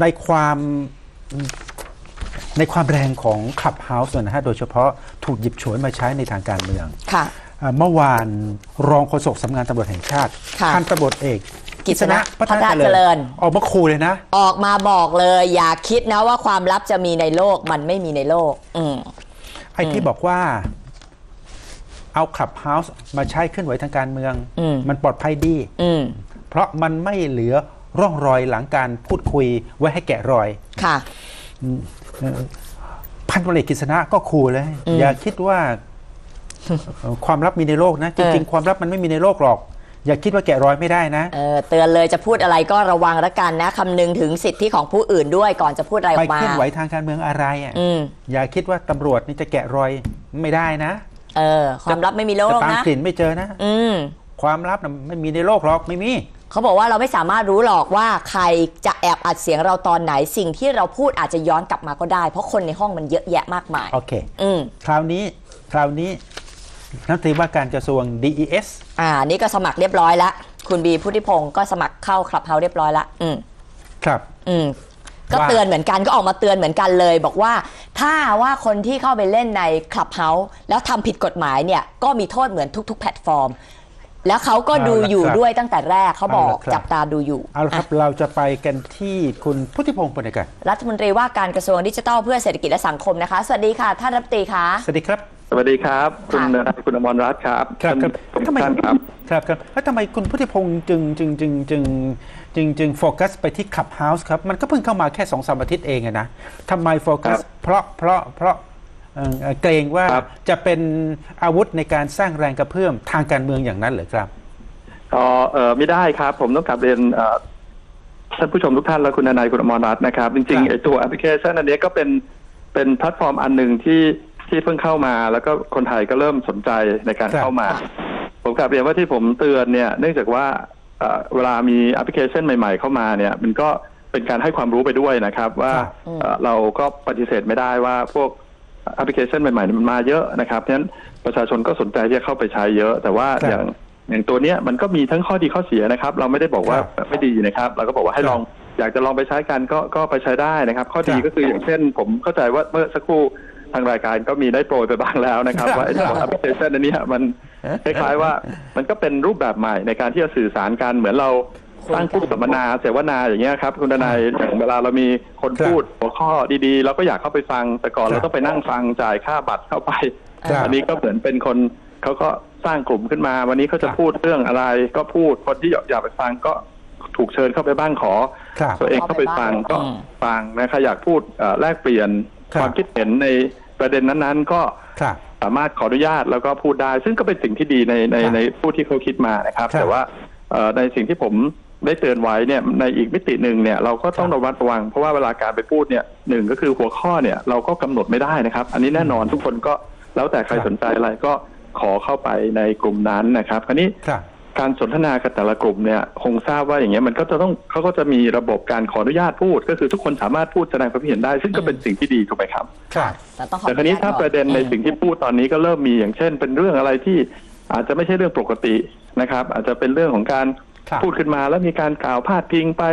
ในความในความแรงของคลับเฮาส์นะฮะโดยเฉพาะถูกหยิบฉวยมาใช้ในทางการเมืองค่ะอ่าเมื่อวานรองโฆษกสำนักงานตำรวจแห่งชาติค่ะพันตำรวจเอกกิษณะพัฒนาเจริญ ออกมาคูเลยนะ ออกมาบอกเลย อย่าคิดนะว่าความลับจะมีในโลกมันไม่มีในโลก อืมไอ้ที่บอกว่า เอาคลับเฮาส์มาใช้เคลื่อนไหวทางการเมืองอืมมันปลอดภัยดีอืมเพราะมันไม่เหลือ ร่องรอยหลังการพูดคุยไว้ให้แกะรอยค่ะพันตำรวจเอกกฤษณะก็คูเลยอืมอย่าคิดว่าความลับมีในโลกนะ จริงๆ ความลับมันไม่มีในโลกหรอก อย่าคิดว่าแกะรอยไม่ได้นะเออเตือนเลยจะพูดอะไรก็ระวังละกันนะคำนึงถึงสิทธิของผู้อื่นด้วยก่อนจะพูดอะไรอไปอกมาเคลื่อนไหวทางการเมืองอะไรอะอืมอย่าคิดว่าตำรวจนี่จะแกะรอยไม่ได้นะเออความลับไม่มีโลจะกตามนะกลิ่นไม่เจอนะ อืมความลับน่ะไม่มีในโลกหรอกไม่มี เขาบอกว่าเราไม่สามารถรู้หรอกว่าใครจะแอบอัดเสียงเราตอนไหนสิ่งที่เราพูดอาจจะย้อนกลับมาก็ได้ เพราะคนในห้องมันเยอะแยะมากมาย โอเค อืมคราวนี้คราวนี้นักตรีว่าการกระทรวง DES อ่า นี่ก็สมัครเรียบร้อยแล้วคุณบีพุทธิพงศ์ก็สมัครเข้าคลับเฮาเรียบร้อยแล้วอืมครับ อืมก็ว่าเตือนเหมือนกันก็ออกมาเตือนเหมือนกันเลย บอกว่าถ้าว่าคนที่เข้าไปเล่นในคลับเฮาส์แล้วทำผิดกฎหมายเนี่ยก็มีโทษเหมือนทุก ๆ แพลตฟอร์ม แล้วเขาก็ดูอยู่ด้วยตั้งแต่แรกเขาบอกจับตาดูอยู่เอาละครับ เราจะไปกันที่คุณพุทธิพงศ์ปณิกันรัฐมนตรีว่าการกระทรวงดิจิทัลเพื่อเศรษฐกิจและสังคมนะคะ สวัสดีค่ะ ท่านรัฐมนตรีคะสวัสดีครับสวัสดีครับ คุณค่ะคุณอมรรัตน์ครับ ครับครับท่านทำไมท่านครับครับครับแล้วทำไมคุณพุทธิพงศ์จึงจึงจึงจึงจึงจึงโฟกัสไปที่คลับเฮาส์ครับ มันก็เพิ่งเข้ามาแค่สองสามอาทิตย์เองอะนะทำไมโฟกัสครับเพราะเพราะเพราะ เอ่อเอ่อเกรงว่าครับจะเป็นอาวุธในการสร้างแรงกระเพื่อมทางการเมืองอย่างนั้นเหรือครับอ๋อเออไม่ได้ครับ ผมต้องกลับเรียนเอ่อท่านผู้ชมทุกท่านและคุณนายคุณอมรรัตน์นะครับ จริงครับๆไอ้ตัวแอปพลิเคชันอันนี้ก็เป็นเป็นแพลตฟอร์มอันหนึ่งที่ที่เพิ่งเข้ามา แล้วก็คนไทยก็เริ่มสนใจในการเข้ามา ผมกลับเรียนว่าที่ผมเตือนเนี่ย เนื่องจากว่าเอ่อเวลามีแอปพลิเคชันใหม่ ๆ เข้ามาเนี่ย มันก็เป็นการให้ความรู้ไปด้วยนะครับ ว่าครับเอ่อเราก็ปฏิเสธไม่ได้ว่าพวก แอปพลิเคชันใหม่ๆมันมาเยอะนะครับเพราะฉะนั้นประชาชนก็สนใจที่จะเข้าไปใช้เยอะ แต่ว่าครับอย่างอย่างตัวเนี้ยมันก็มีทั้งข้อดีข้อเสียนะครับ เราไม่ได้บอกว่าครับไม่ดีนะครับเราก็บอกว่าให้ครับลองอยากจะลองไปใช้กันก็ก็ไปใช้ได้นะครับ ข้อดีครับก็คืออย่างเช่น ผมเข้าใจว่าเมื่อสักครู่ทางรายการก็มีได้โปรยไปบ้างแล้วนะครับครับว่าไอ้ตัวแอปพลิเคชันอันเนี้ยมันคล้ายๆว่ามันก็เป็นรูปแบบใหม่ในการที่จะสื่อสารกันเหมือนเรา ตั้งผู้สัมมนาเสวนาอย่างเงี้ยครับคุณทนายอย่างเวลาเรามีคนครับพูดหัวข้อดีๆ เราก็อยากเข้าไปฟังแต่ก่อนครับเราต้องไปนั่งฟังจ่ายค่าบัตรเข้าไปครับอันนี้ก็เหมือนเป็นคนเขาก็สร้างกลุ่มขึ้นมา วันนี้เขาจะครับพูดเรื่องอะไรก็พูดคนที่อยากอยากไปฟังก็ถูกเชิญเข้าไปบ้างขอครับตัวเองเข้าไปฟังก็อืมฟังนะใครอยากพูดเอ่อแลกเปลี่ยนครับความคิดเห็นในประเด็นนั้นๆ ก็ครับสามารถขออนุญาตแล้วก็พูดได้ ซึ่งก็เป็นสิ่งที่ดีในในครับในผู้ที่เขาคิดมานะครับครับแต่ว่าเอ่อในสิ่งที่ผม ได้เตือนไว้เนี่ยในอีกมิติหนึ่งเนี่ยเราก็ต้องครับระมัดระวัง เพราะว่าเวลาการไปพูดเนี่ยหนึ่งก็คือหัวข้อเนี่ยเราก็กำหนดไม่ได้นะครับ อันนี้แน่นอนทุกคนก็แล้วแต่ใครครับสนใจอะไรก็ขอเข้าไปในกลุ่มนั้นนะครับคราวนี้ครับการสนทนากับแต่ละกลุ่มเนี่ยคงทราบว่าอย่างเงี้ยมันก็จะต้องเขาก็จะมีระบบการขออนุญาตพูด ก็คือทุกคนสามารถพูดแสดงความคิดเห็นได้ ซึ่งก็เป็นสิ่งที่ดีถูกไหมครับครับแต่ต้องขอแต่คราวนี้อญตถ้าก่อประเด็นในอืมสิ่งที่พูดตอนนี้ก็เริ่มมีอย่างเช่น เป็นเรื่องอะไรที่อาจจะไม่ใช่เรื่องปกตินะครับ อาจจะเป็นเรื่องของการครับ พูดขึ้นมาแล้วมีการกล่าวพาดพิงไป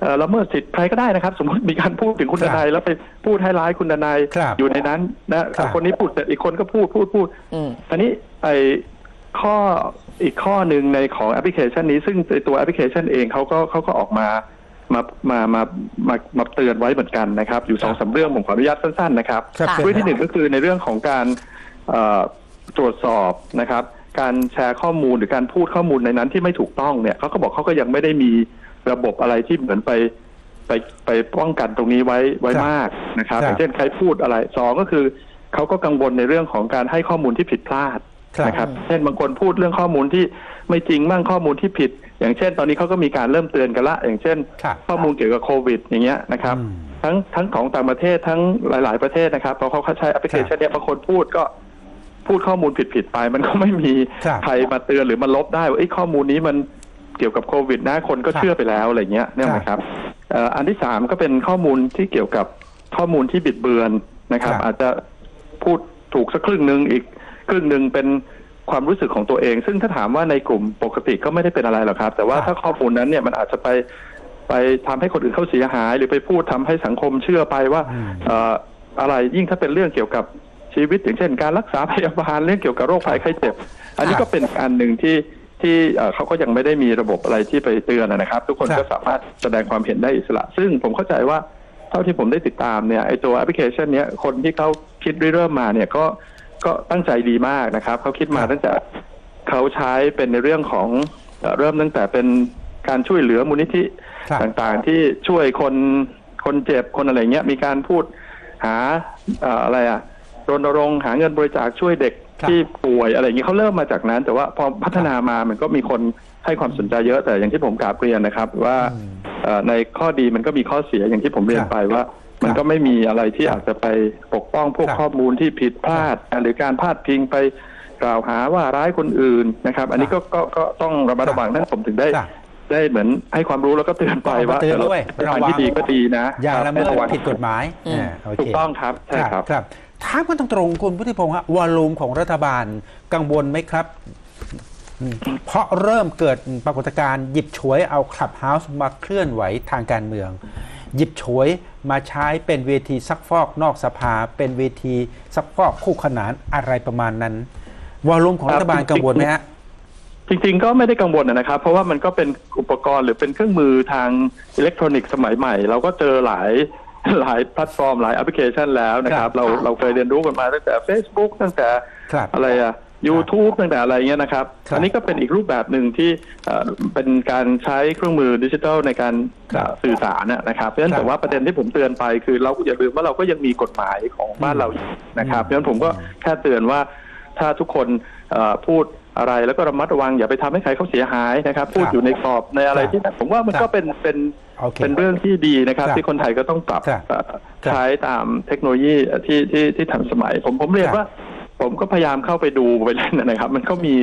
เอ่อละเมิดสิทธิ์ใครก็ได้นะครับ สมมติมีการพูดถึงคุณครัทบนายแล้วไปพูดให้ร้ายคุณทนายครับอยู่ในนั้นนะครับคนนี้พูดเสร็จอีกคนก็พูดพูดพูดอืมอันนี้ไอข้ออีกข้อหนึ่งในของแอปพลิเคชันนี้ซึ่งในตัวแอปพลิเคชันเองเขาก็เขาก็ออกมามามามามามาเตือนไว้เหมือนกันนะครับ อยู่สองสามเรื่องผมขออนุญาตสั้นๆนะครับครับค่ะเรื่องที่หนึ่งก็คือในเรื่องของการเอ่อตรวจสอบนะครับ การแชร์ข้อมูลหรือการพูดข้อมูลในนั้นที่ไม่ถูกต้องเนี่ยเขาก็บอกเขาก็ยังไม่ได้มีระบบอะไรที่เหมือนไปไปไปป้องกันตรงนี้ไว้ไว้ครับมากนะครับครับอย่างเช่นใครพูดอะไรสองก็คือเขาก็กังวลในเรื่องของการให้ข้อมูลที่ผิดพลาดครับนะครับเช่นบางคนพูดเรื่องข้อมูลที่ไม่จริงบ้างข้อมูลที่ผิด อย่างเช่น ตอนนี้เขาก็มีการเริ่มเตือนกันละ อย่างเช่นครับข้อมูลเกี่ยวกับโควิด อย่างเงี้ยนะครับอืมทั้งทั้งของต่างประเทศทั้งหลาย ๆ ประเทศนะครับพอเขาใช้แอปพลิเคชันเนี้ยบางคนพูดก็ พูดข้อมูลผิดๆไป มันก็ไม่มีครับใครมาเตือนหรือมาลบได้ว่าไอ้ยข้อมูลนี้มันเกี่ยวกับโควิดนะคนก็ครับเชื่อไปแล้วอะไรเงี้ยเนี่ยนะครับเอ่ออันที่สามก็เป็นข้อมูลที่เกี่ยวกับข้อมูลที่บิดเบือนนะครับครับ อาจจะพูดถูกสักครึ่งหนึ่งอีกครึ่งหนึ่งเป็นความรู้สึกของตัวเอง ซึ่งถ้าถามว่าในกลุ่มปกติก็ไม่ได้เป็นอะไรหรอกครับ แต่ว่าครับถ้าข้อมูลนั้นเนี่ยมันอาจจะไปไปทำให้คนอื่นเขาเสียหาย หรือไปพูดทำให้สังคมเชื่อไปว่าอืมเอ่ออะไรยิ่งถ้าเป็นเรื่องเกี่ยวกับ ชีวิต อย่างเช่นการรักษาพยาบาลเรื่องเกี่ยวกับโรคภัยไข้เจ็บ อันนี้ก็เป็นอันหนึ่งที่ที่เอ่อเขาก็ยังไม่ได้มีระบบอะไรที่ไปเตือนนะครับ ทุกคนครับก็สามารถแสดงความเห็นได้อิสระ ซึ่งผมเข้าใจว่าเท่าที่ผมได้ติดตามเนี่ยไอตัวแอปพลิเคชันเนี้ยคนที่เขาคิดริเริ่มมาเนี่ยก็ก็ตั้งใจดีมากนะครับเขาคิดมาตั้งแต่เขาใช้เป็นในเรื่องของเอ่อเริ่มตั้งแต่เป็นการช่วยเหลือมูลนิธิครับต่างๆ ที่ช่วยคนคนเจ็บคนอะไรเงี้ยมีการพูดหาเอ่ออะไรอะ รณรงค์หาเงินบริจาคช่วยเด็กครับ ที่ป่วยอะไรอย่างนี้เขาเริ่มมาจากนั้น แต่ว่าพอพัฒนามามันก็มีคนให้ความสนใจเยอะแต่อย่างที่ผมกราบเรียนนะครับ ว่าอืมเอ่อในข้อดีมันก็มีข้อเสียอย่างที่ผมเรียนครับไปว่า มันก็ไม่มีอะไรที่ครับอาจจะไปปกป้องพวกครับข้อมูลที่ผิดพลาด หรือการพาดพิงไปกล่าวหาว่าร้ายคนอื่นนะครับ อันนี้ก็ก็ก็ต้องระมัดระวังนั่นผมถึงได้ครับได้เหมือนให้ความรู้แล้วก็เตือนไปว่าเตือนด้วยเออทางที่ดีก็ดีนะอย่าครับละเมิดให้ระวังผิดกฎหมายอืม อ่าโอเค ถูกต้องครับใช่ครับ ครับ ถามกันตรงๆคุณพุทธิพงศ์ฮะวอลลุ่มของรัฐบาลกังวลไหมครับอืมเพราะเริ่มเกิดปรากฏการณ์หยิบฉวยเอาคลับเฮาส์มาเคลื่อนไหวทางการเมือง หยิบฉวยมาใช้เป็นเวทีซักฟอกนอกสภา เป็นเวทีซักฟอกคู่ขนานอะไรประมาณนั้น วอลลุ่มของรัฐบาลกังวลไหมฮะจริงๆ ก็ไม่ได้กังวลนะครับ เพราะว่ามันก็เป็นอุปกรณ์หรือเป็นเครื่องมือทางอิเล็กทรอนิกส์สมัยใหม่ เราก็เจอหลาย หลายแพลตฟอร์มหลายแอปพลิเคชันแล้วนะครับครับ เราเราเคยเรียนรู้กันมาตั้งแต่ Facebook ตั้งแต่ครับอะไรอะ YouTube ตั้งแต่อะไรเงี้ยนะครับครับ อันนี้ก็เป็นอีกรูปแบบหนึ่งที่เอ่อเป็นการใช้เครื่องมือดิจิทัลในการครับเอ่อสื่อสารนะนะครับ เพราะฉะนั้นครับแต่ว่าประเด็นที่ผมเตือนไปคือเราอย่าลืมว่าเราก็ยังมีกฎหมายของบ้านเราอยู่นะครับ เพราะฉะนั้นผมก็แค่เตือนว่าถ้าทุกคนเอ่อพูด อะไร แล้วก็ระมัดระวังอย่าไปทำให้ใครเขาเสียหายนะครับพูดอยู่ในกรอบในอะไรที่ผมว่ามันครับก็เป็นเป็นโอเคเป็นเรื่องที่ดีนะครับครับที่คนไทยก็ต้องปรับครับเอ่อครับใช้ตามเทคโนโลยีที่ที่ที่ทันสมัย ผมผมเรียนครับว่าผมก็พยายามเข้าไปดูไปเล่นนะครับ มันก็มี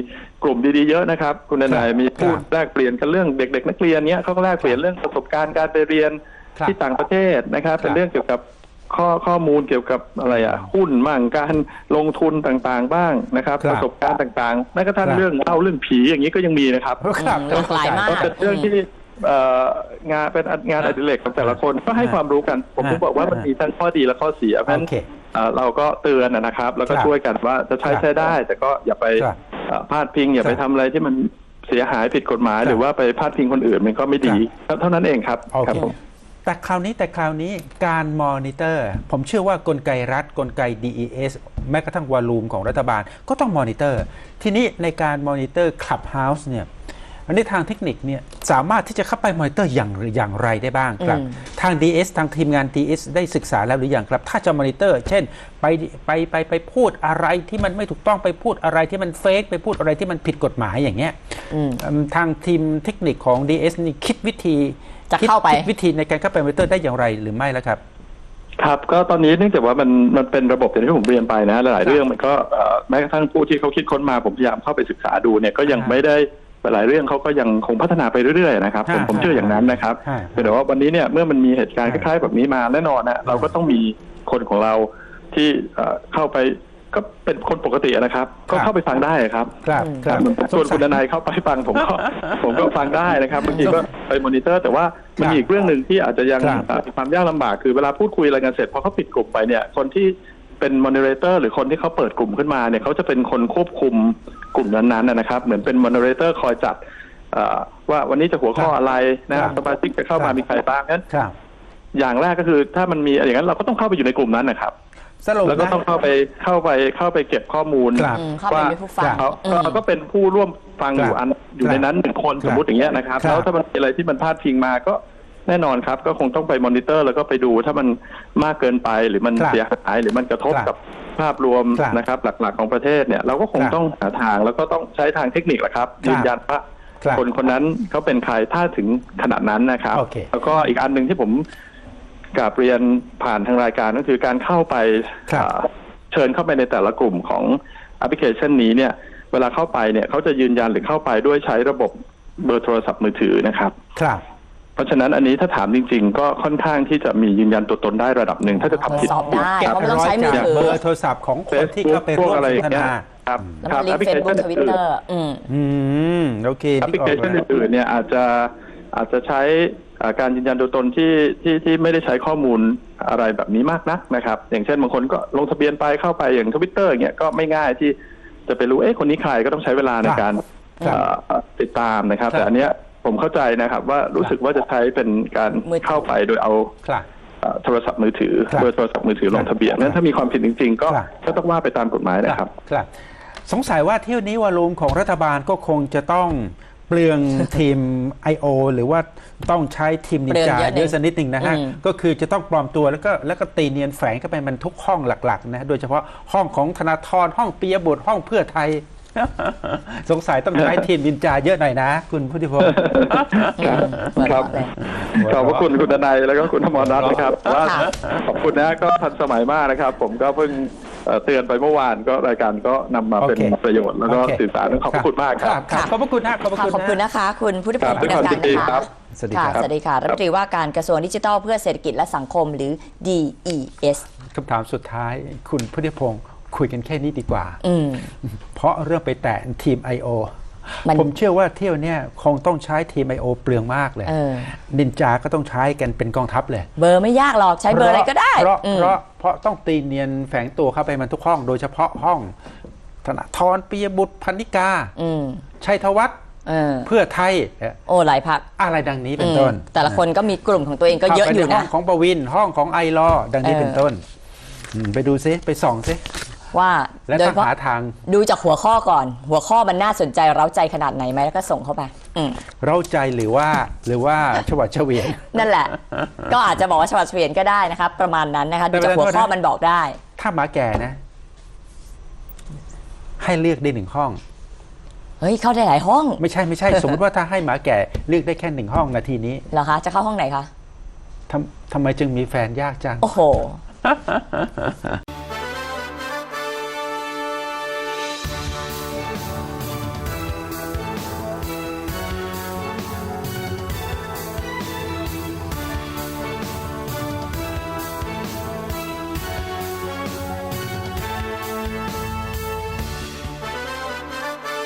กลุ่มดีๆเยอะนะครับ คุณนายมีพูดครับแลกเปลี่ยนกันเรื่องเด็ก ๆ นักเรียนเนี้ยเขาก็แลกเปลี่ยนเรื่องประสบการณ์การไปเรียนครับที่ต่างประเทศนะครับครับ เป็นเรื่องเกี่ยวกับ ข้อข้อมูลเกี่ยวกับอะไรอะหุ้นบ้างการลงทุนต่างๆ บ้างนะครับ ครับประสบการณ์ต่างๆแม้กระทั่งครับ เรื่องเล่าเรื่องผีอย่างนี้ก็ยังมีนะครับครับหลากหลายมาก ก็เป็นเรื่องที่เอ่องานเป็นงานอดิเรกของแต่ละคนก็ให้ความรู้กัน ผมถึงบอกว่ามันมีทั้งข้อดีและข้อเสียเพราะฉะนั้นโอเค เอ่อเราก็เตือนนะครับ แล้วก็ครับช่วยกันว่าจะใช้ครับใช้ได้ แต่ก็อย่าไปครับเอ่อพลาดพิง อย่าครับไปทำอะไรที่มันเสียหายผิดกฎหมาย ครับหรือว่าไปพลาดพิงคนอื่นมันก็ไม่ดี เท่านั้นเองครับโอครัเคผม แต่คราวนี้แต่คราวนี้การมอนิเตอร์ ผมเชื่อว่ากลไกรัฐกลไก DES แม้กระทั่งวอลลุ่มของรัฐบาลก็ต้องมอนิเตอร์ ทีนี้ในการมอนิเตอร์คลับเฮาส์เนี่ย อันนี้ทางเทคนิคเนี่ยสามารถที่จะเข้าไปมอนิเตอร์อย่างอย่างไรได้บ้างครับอืมทาง DS ทางทีมงาน DS ได้ศึกษาแล้วหรือยังครับ ถ้าจะมอนิเตอร์ เช่น ไปไปไปไปพูดอะไรที่มันไม่ถูกต้องไปพูดอะไรที่มันเฟกไปพูดอะไรที่มันผิดกฎหมายอย่างเงี้ยอืมอืมทางทีมเทคนิคของ DS นี่คิดวิธีจะคิดเข้าไปคิดวิธีในการเข้าไปมอนิเตอร์ได้อย่างไรหรือไม่แล้วครับครับก็ตอนนี้เนื่องจากว่ามันมันเป็นระบบอย่างที่ผมเรียนไปนะหลายๆเรื่องมันก็เอ่อแม้กระทั่งผู้ที่เขาคิดค้นมาผมพยายามเข้าไปศึกษาดูเนี่ยก็ยังอ่าไม่ได้ หลายเรื่องเขาก็ยังคงพัฒนาไปเรื่อยๆนะครับผมอ่าผมเชื่ออย่างนั้นนะครับอ่าแต่ว่าวันนี้เนี่ยเมื่อมันมีเหตุการณ์คอ่าล้ายๆแบบนี้มาแน่นอนนะเราก็ต้องมีคนของเราที่เอ่อเข้าไปก็เป็นคนปกตินะครับ ก็เข้าไปฟังได้ครับ ครับครับส่วนคุณดนายเข้าไปฟังผมก็ผมก็ฟังได้นะครับบางทีก็ไปมอนิเตอร์ แต่ว่ามันมีอีกเรื่องหนึ่งที่อาจจะยังครับเอ่อมีความยากลำบากคือเวลาพูดคุยอะไรกันเสร็จพอเขาปิดกลุ่มไปเนี่ยคนที่ เป็นมอนิเตอร์หรือคนที่เขาเปิดกลุ่มขึ้นมาเนี่ยเขาจะเป็นคนควบคุมกลุ่มนั้นๆนะนะครับ เหมือนเป็นมอนิเตอร์คอยจัดเอ่อว่าวันนี้จะหัวข้ออะไรนะครับสมาชิกจะเข้ามามีใครบ้างนั้นครับอย่างแรกก็คือถ้ามันมีอย่างนั้นเราก็ต้องเข้าไปอยู่ในกลุ่มนั้นนะครับสรุปแล้วก็นะต้องเข้าไปเข้าไปเข้าไปเก็บข้อมูลครับอืมเข้าไปเป็นผู้ฟังเขาอืมเขาก็เป็นผู้ร่วมฟังอยู่อันอยู่ในนั้นหนึ่งคนครับสมมติอย่างเงี้ยนะครับครับแล้วถ้ามันมีอะไรที่มันพลาดพิงมาก็ แน่นอนครับก็คงต้องไปมอนิเตอร์ แล้วก็ไปดูถ้ามันมากเกินไปหรือมันครับเสียหายหรือมันกระทบครับกับภาพรวมครับนะครับ หลักๆของประเทศเนี่ย เราก็คงครับต้องหาทางแล้วก็ต้องใช้ทางเทคนิคแหละครับครับยืนยันว่าครับคนคนนั้นเขาเป็นใครถ้าถึงขนาดนั้นนะครับโอเคแล้วก็อีกอันหนึ่งที่ผมกราบเรียนผ่านทางรายการก็คือการเข้าไปครับเอ่อเชิญเข้าไปในแต่ละกลุ่มของแอปพลิเคชันนี้เนี่ย เวลาเข้าไปเนี่ยเขาจะยืนยันหรือเข้าไปด้วยใช้ระบบเบอร์โทรศัพท์มือถือนะครับ ครับ เพราะฉะนั้นอันนี้ถ้าถามจริง ๆ ก็ค่อนข้างที่จะมียืนยันตัวตนได้ระดับหนึ่งถ้าจะทำผิดตรวจสอบได้เก็บเพราะมันต้องใช้มือจากถือเบอร์โทรศัพท์ของคนที่เข้าไปพร่ววกมอะไรสอนย่างทเงี้ยนาครับแล้วครัมันลิงก์เฟซบุ๊กทวิตเตอร์อืมอืมโอเคแอปพลิเคชันนึกออกแล้วอื่นๆเนี่ยอาจจะอาจจะใช้อ่าการยืนยันตัวตนที่ที่ที่ไม่ได้ใช้ข้อมูลอะไรแบบนี้มากนักนะครับ อย่างเช่นบางคนก็ลงทะเบียนไปเข้าไปอย่างทวิตเตอร์อย่างเงี้ยก็ไม่ง่ายที่จะไปรู้เอ๊ะคนนี้ใครก็ต้องใช้เวลาในการครับเอ่อติดตามนะครับครับ แต่อันเนี้ย ผมเข้าใจนะครับ ว่ารู้สึกว่าจะใช้เป็นการมือถือเข้าไปโดยเอาครับเอ่อโทรศัพท์มือถือครับโดยโทรศัพท์มือถือลงทะเบียนครับนั้นถ้ามีความผิดจริง ๆ ก็ครับก็ต้องว่าไปตามกฎหมายนะครับครับสงสัยว่าเที่ยวนี้วอลลุ่มของรัฐบาลก็คงจะต้องเปลืองทีม I.O. หรือว่าต้องใช้ทีมนินจาเปลืองเยอะเยอะสักนิดหนึ่งนะฮะอืมก็คือจะต้องปลอมตัวแล้วก็แล้วก็ตีเนียนแฝงเข้าไปมันทุกห้องหลักๆนะ โดยเฉพาะห้องของธนาธรห้องปิยบุตรห้องเพื่อไทย สงสัยต้องใช้ทีมนินจาเยอะหน่อยนะ คุณพุทธิพงศ์อืมหัวครัเราะบเลยขอบพระคุณคุณดนายแล้วก็คุณธมรรัตน์นะครับว่าค่ะขอบคุณนะก็ทันสมัยมากนะครับ ผมก็เพิ่งเอ่อเตือนไปเมื่อวานก็รายการก็นำมาเป็นโอเคประโยชน์แล้วก็โอเคสื่อสารขอบพระคุณมากครับครับขอบพระคุณนะขอบพระค่ะคุณขอบคุณนะนะคะ คุณพุทธิพครังบศ์ด้วยความกัยินดีครับสวัสดีค่ะครับสวัสดีค่ะรัฐมนตรีว่าการกระทรวงดิจิทัลเพื่อเศรษฐกิจและสังคมหรือ DES คำถามสุดท้ายคุณพุทธิพงศ์ คุยกันแค่นี้ดีกว่าอืมเพราะเรื่องไปแตะทีม I.O. มันผมเชื่อว่าเที่ยวเนี้ยคงต้องใช้ทีม I.O. เปลืองมากเลยเออนินจาก็ต้องใช้กันเป็นกองทัพเลย เบอร์ไม่ยากหรอกใช้เบอร์อะไรก็ได้ เพราะอืมเพราะเพราะต้องตีเนียนแฝงตัวเข้าไปมันทุกห้อง โดยเฉพาะห้องธนาธรปิยบุตรพันนิกาอืมชัยธวัฒน์เออเพื่อไทยเอ่อโอ้หลายพักอะไรดังนี้เป็นต้น แต่ละคนก็มีกลุ่มของตัวเองก็เยอะข้าไปอยู่ในห้นะองของประวินห้องของไอรอดังนี้เออเป็นต้นอืมไปดูซิไปส่องซิ ว่าและโดยต้อเฉงพาะหาทาง ดูจากหัวข้อก่อน หัวข้อมันน่าสนใจเร้าใจขนาดไหนไหมแล้วก็ส่งเข้าไปอืม เร้าใจหรือว่าหรือว่าฉวัดเฉวียน นั่นแหละ ก็อาจจะบอกว่าฉบับเฉวียนก็ได้นะครับ ประมาณนั้นนะคะดูจากหัวข้อมันบอกได้ ถ้าหมาแก่นะ ให้เลือกได้หนึ่งห้อง เฮ้ย เข้าได้หลายห้องไม่ใช่ไม่ใช่ สมมติว่าถ้าให้หมาแก่เลือกได้แค่หนึ่งห้องนาทีนี้เหรอคะ จะเข้าห้องไหนคะ ทำทำไมจึงมีแฟนยากจัง โอ้โห